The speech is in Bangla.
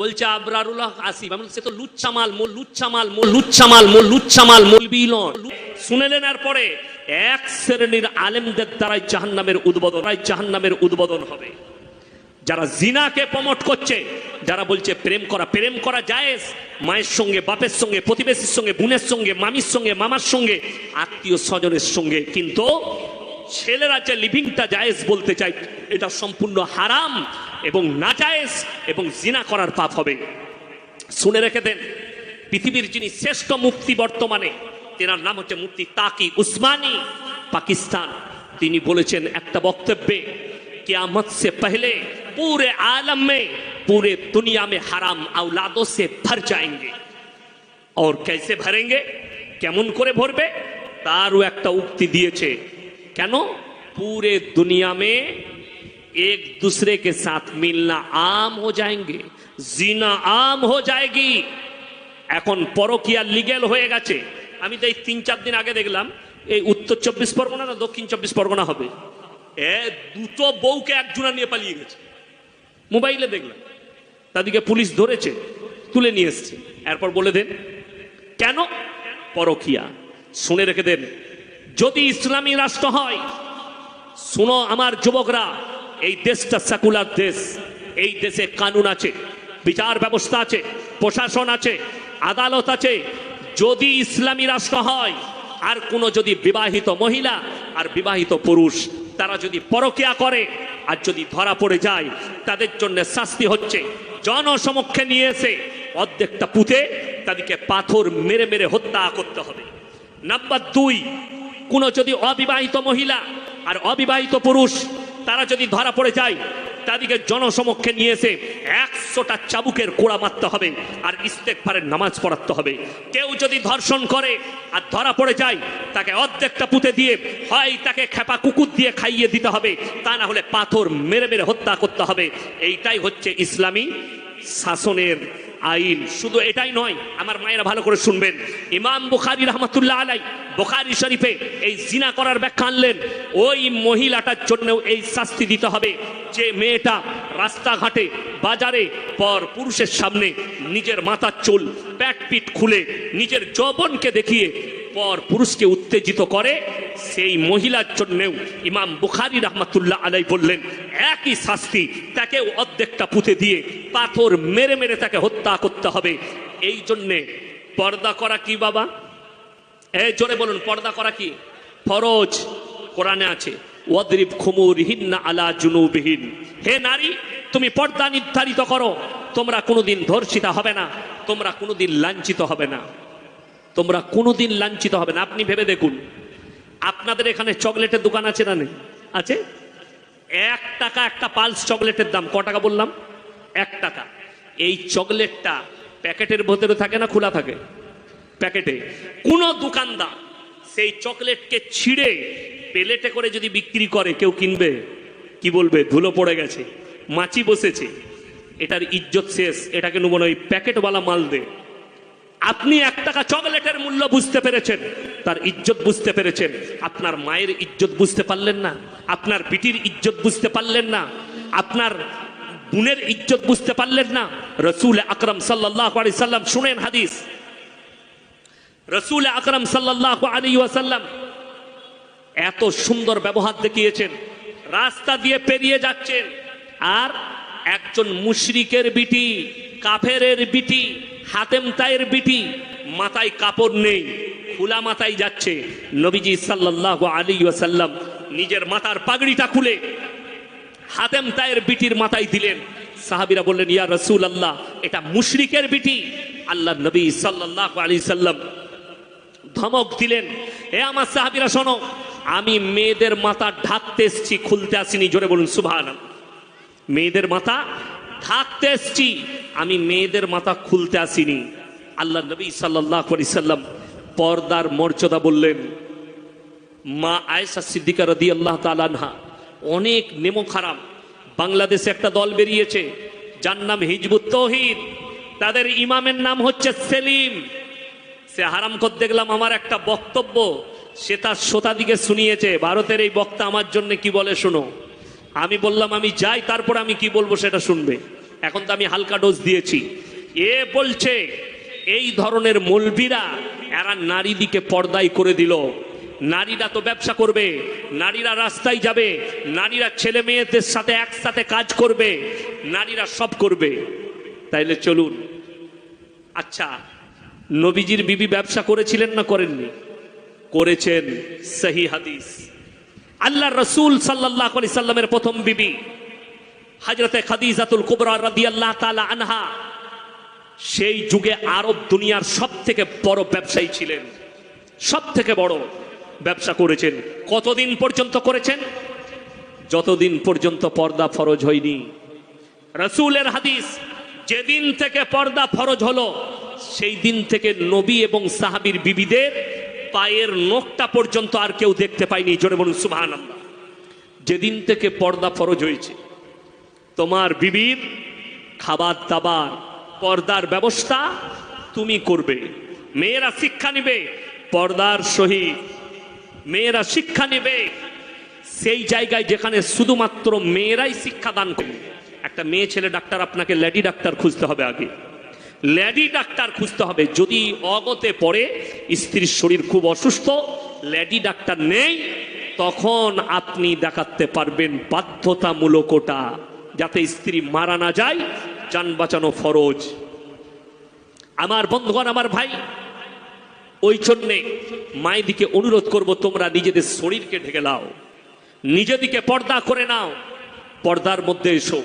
বলছে, আবরারুল্লাহ আসিফ। আমি সে তো লুচ্ছামাল মোল লুচ্ছামাল মোল লুচ্ছামাল মোল লুচ্ছামাল মলবি নন শুনে নেন পরে এক শ্রেণির আলেমদের দ্বারাই জাহান্নামের উদ্বোধন জাহান্নামের উদ্বোধন হবে। যারা জিনাকে প্রমোট করছে, যারা বলছে, প্রেম করা প্রেম করা জায়েজ। মায়ের সঙ্গে, বাপের সঙ্গে, প্রতিবেশীর সঙ্গে, বোনের সঙ্গে, মামির সঙ্গে, মামার সঙ্গে, আত্মীয় স্বজনের সঙ্গে। কিন্তু ছেলেরা যে লিভিংটা জায়েজ বলতে চায় এটা সম্পূর্ণ হারাম এবং না জায়েজ এবং জিনা করার পাপ হবে শুনে রেখে দেন পৃথিবীর যিনি শ্রেষ্ঠ মুক্তি বর্তমানে তেনার নাম হচ্ছে মুক্তি তাকি উসমানী পাকিস্তান তিনি বলেছেন একটা বক্তব্যে कियामत से पहले पूरे आलम में पूरे दुनिया में हराम औलादों से भर जाएंगे और कैसे भरेंगे কেমন করে ভরবে তারও একটা উক্তি দিয়েছে কেন पूरे दुनिया में एक दूसरे के साथ मिलना आम हो जाएंगे জিনা আম हो जाएगी এখন পরকিয়া লিগেল হয়ে গেছে আমি তো এই তিন চার দিন আগে দেখলাম এই উত্তর চব্বিশ পরগনা না দক্ষিণ চব্বিশ পরগনা হবে এ দুটো বউকে একজনা নিয়ে পালিয়ে গেছে মোবাইলে দেখলাম তাদেরকে পুলিশ ধরেছে তুলে নিয়ে এসছে এরপর বলে দেন কেন পরকিয়া শুনে রেখে দেন যদি ইসলামী রাষ্ট্র হয়, শুনো আমার যুবকরা, এই দেশটা সেকুলার দেশ, এই দেশে কানুন আছে, বিচার ব্যবস্থা আছে, প্রশাসন আছে, আদালত আছে। যদি ইসলামী রাষ্ট্র হয়, আর কোনো যদি বিবাহিত মহিলা আর বিবাহিত পুরুষ, তারা যদি পরকিয়া করে, আর যদি ধরা পড়ে যায়, তাদের জন্য শাস্তি হচ্ছে। জনসমক্ষে নিয়ে এসে অর্ধেকটা পুঁতে তাদেরকে পাথর মেরে মেরে হত্যা করতে হবে। নাম্বার দুই কোনো যদি অবিবাহিত মহিলা আর অবিবাহিত পুরুষ, তারা যদি ধরা পড়ে যায়, তাদেরকে জনসমক্ষে নিয়ে এসে একশোটা চাবুকের কোড়া মারতে হবে আর ইস্তেকফারের নামাজ পড়াতে হবে। কেউ যদি ধর্ষণ করে আর ধরা পড়ে যায়, তাকে অর্ধেকটা পুঁতে দিয়ে হয় তাকে খেপা কুকুর দিয়ে খাইয়ে দিতে হবে। তা না হলে পাথর মেরে মেরে হত্যা করতে হবে। এইটাই হচ্ছে ইসলামী শাসনের আইন। শুধু এটাই নয়, আমার মায়েরা ভালো করে শুনবেন। ইমাম বুখারি রহমতুল্লাহ আলাই বুখারি শরীফে এই জিনা করার ব্যাখ্যা আনলেন, ওই মহিলাটার জন্যও এই শাস্তি দিতে হবে যে মেয়েটা রাস্তাঘাটে, বাজারে, পর পুরুষের সামনে নিজের মাথার চুল প্যাট পিট খুলে নিজের যৌবনকে দেখিয়ে পর পুরুষকে উত্তেজিত করে, সেই মহিলার জন্যেও ইমাম বুখারি রহমাতুল্লাহ আলাই বললেন একই শাস্তি তাকে অর্ধেকটা পুঁতে দিয়ে পাথর মেরে মেরে তাকে হত্যা করতে হবে। এই জন্যে পর্দা করা কি বাবা? এই জোরে বলুন, পর্দা করা কি? ফরজ কোরআনে আছে, ওয়াদরিব খুমুরহিন্না আলা জুনুবিহীন। হে নারী, তুমি পর্দা নির্ধারিত করো, তোমরা কোনোদিন ধর্ষিতা হবে না, তোমরা কোনোদিন লাঞ্ছিত হবে না। তোমরা কোনোদিন লাঞ্ছিত হবে না। আপনি ভেবে দেখুন, আপনাদের এখানে চকলেটের দোকান আছে না নেই? আছে? এক টাকা একটা পালস চকলেটের দাম। ক টাকা বললাম? এক টাকা। এই চকলেটটা প্যাকেটের ভেতরে থাকে না খোলা থাকে? প্যাকেটে। কোনো দোকানদার সেই চকলেটকে ছিঁড়ে পেলেটে করে যদি বিক্রি করে, কেউ কিনবে? কি বলবে? ধুলো পড়ে গেছে, মাছি বসেছে। এটার ইজ্জত শেষ। এটাকে নেব না, ওই প্যাকেটওয়ালা মাল দে। আপনি এক টাকা চকলেটের মূল্য বুঝতে পেরেছেন। তার ইজ্জত বুঝতে পেরেছেন। আপনার মায়ের ইজ্জত বুঝতে পারলেন না, আপনার বিটির ইজ্জত বুঝতে পারলেন না, আপনার বোনের ইজ্জত বুঝতে পারলেন না। রসুল আকরম সাল্লাহ আলি সাল্লাম, শুনেন হাদিস। রসুল আকরম সাল্লাহ আলী ওয়াসাল্লাম এত সুন্দর ব্যবহার দেখিয়েছেন, রাস্তা দিয়ে পেরিয়ে যাচ্ছেন, আর একজন মুশরিকের বিটি, কাফেরের বিটি হাতেম তায়ের বিটি, মাথায় কাপড় নেই। খোলা মাথায় যাচ্ছে। নবীজি সাল্লাহ আলী ওয়াসাল্লাম নিজের মাথার পাগড়িটা খুলে হাতেম তায়ের বিটির মাথায় দিলেন। সাহাবিরা বললেন, ইয়া রসুল আল্লাহ এটা মুশরিকের বিটি। আল্লাহ নবী সাল্লাহ আলী সাল্লাম ধমক দিলেন, এ আমার সাহাবিরা, শোনো, আমি মেয়েদের মাথা ঢাকতে এসছি, খুলতে আসিনি, জোরে বলুন সুভান মেয়েদের মাথা ঢাকতে এসছি, আমি মেয়েদের মাথা খুলতে আসিনি। আল্লাহ নবী সাল্লাহ আলি সাল্লাম পর্দার মর্যাদা বললেন, মা আয়েশা সিদ্দিকা রদি আল্লাহ তালানহা অনেক নেমো খারাপ বাংলাদেশে একটা দল বেরিয়েছে, যার নাম হিজবুত তহিদ। তাদের ইমামের নাম হচ্ছে সেলিম। সে হারাম কর দেখলাম আমার একটা বক্তব্য, সে তার শ্রোতা দিকে শুনিয়েছে, ভারতের এই বক্তা আমার জন্য কি বলে শোনো। আমি বললাম, আমি যাই, তারপর আমি কি বলব সেটা শুনবে। এখন তো আমি হালকা ডোজ দিয়েছি। এ বলছে এই ধরনের মলবিরা এরা নারী দিকে পর্দায় করে দিল। নারীরা তো ব্যবসা করবে, নারীরা রাস্তায় যাবে, নারীরা ছেলে মেয়েদের সাথে একসাথে কাজ করবে, নারীরা সব করবে। তাইলে চলুন। আচ্ছা নবীজির বিবি ব্যবসা করেছিলেন না করেননি? করেছেন সহি হাদিস। আল্লাহ রসুল সাল্লাহ আলি সাল্লামের প্রথম বিবি হাজরতে খাদিজাতুল কুবরা রাদি আল্লাহ তালা আনহা সেই যুগে আরব দুনিয়ার সব থেকে বড় ব্যবসায়ী ছিলেন। সব থেকে বড় ব্যবসা করেছেন। কতদিন পর্যন্ত করেছেন? যতদিন পর্যন্ত পর্দা ফরজ হয়নি। রসুলের হাদিস, যেদিন থেকে পর্দা ফরজ হলো, সেই দিন থেকে নবী এবং সাহাবীর বিবিদের পায়ের নখটা পর্যন্ত আর কেউ দেখতে পায়নি। জোরে বলুন সুবহান যেদিন থেকে পর্দা ফরজ হয়েছে, তোমার বিবির খাবার দাবার পর্দার ব্যবস্থা তুমি করবে। মেয়েরা শিক্ষা নিবে, পর্দার সহিত। মেয়েরা শিক্ষা নেবে। সেই জায়গায় যেখানে শুধুমাত্র মেয়েরাই শিক্ষা দান করবে। একটা মেয়ে ছেলে ডাক্তার, আপনাকে লেডি ডাক্তার খুঁজতে হবে আগে। লেডি ডাক্তার খুঁজতে হবে। যদি অগতে পড়ে, স্ত্রীর শরীর খুব অসুস্থ লেডি ডাক্তার নেই, তখন আপনি দেখাতে পারবেন বাধ্যতামূলক ওটা, যাতে স্ত্রী মারা না যায় যান বাঁচানো ফরজ। আমার বন্ধুগণ, আমার ভাই, ওই জন্যে মায়েদিকে অনুরোধ করব, তোমরা নিজেদের শরীরকে ঢেকে নাও। নিজেদিকে পর্দা করে নাও। পর্দার মধ্যে এসো।